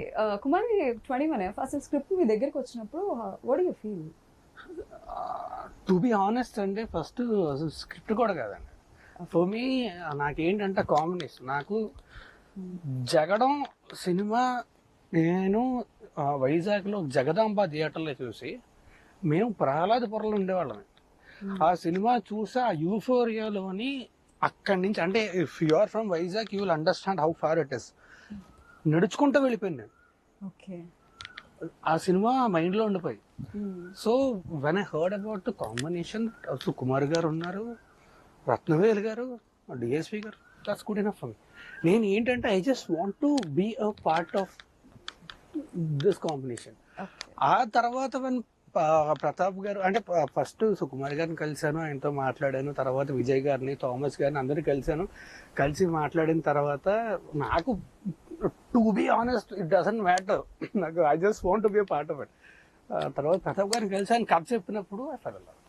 Okay Kumari twenty one అసలు script మీ దగ్గరికి వచ్చినప్పుడు what you feel to be honest అంటే ఫస్ట్ స్క్రిప్ట్ కూడా కాదండి. ఫర్ మీ నాకేంటంటే కాంబినేషన్ నాకు జగడం సినిమా నేను వైజాగ్లో జగదాంబ థియేటర్లో చూసి మేము ప్రహ్లాదపురంలో ఉండేవాళ్ళం ఆ సినిమా చూసి ఆ యూఫోరియాలోని అక్కడి నుంచి అంటే if you are from Vizag you will understand how far it is నడుచుకుంటూ వెళ్ళిపోయాను నేను. ఓకే. ఆ సినిమా మైండ్లో ఉండిపోయి. So when I heard about the combination Sukumar garu ఉన్నారు రత్నవేల్ గారు డిఎస్పి గారు దట్స్ గుడ్ ఫర్ నేను ఏంటంటే I just want to be a part of this combination ఆ తర్వాత వన్ ప్రతాప్ గారు అంటే ఫస్ట్ సుకుమార్ గారిని కలిశాను ఆయనతో మాట్లాడాను తర్వాత విజయ్ గారిని థామస్ గారిని అందరినీ కలిశాను. కలిసి మాట్లాడిన తర్వాత నాకు to be honest it doesn't matter నాకు I just want to be part of it తర్వాత ప్రతాప్ గారిని కలిసి ఆయన కథ చెప్పినప్పుడు I.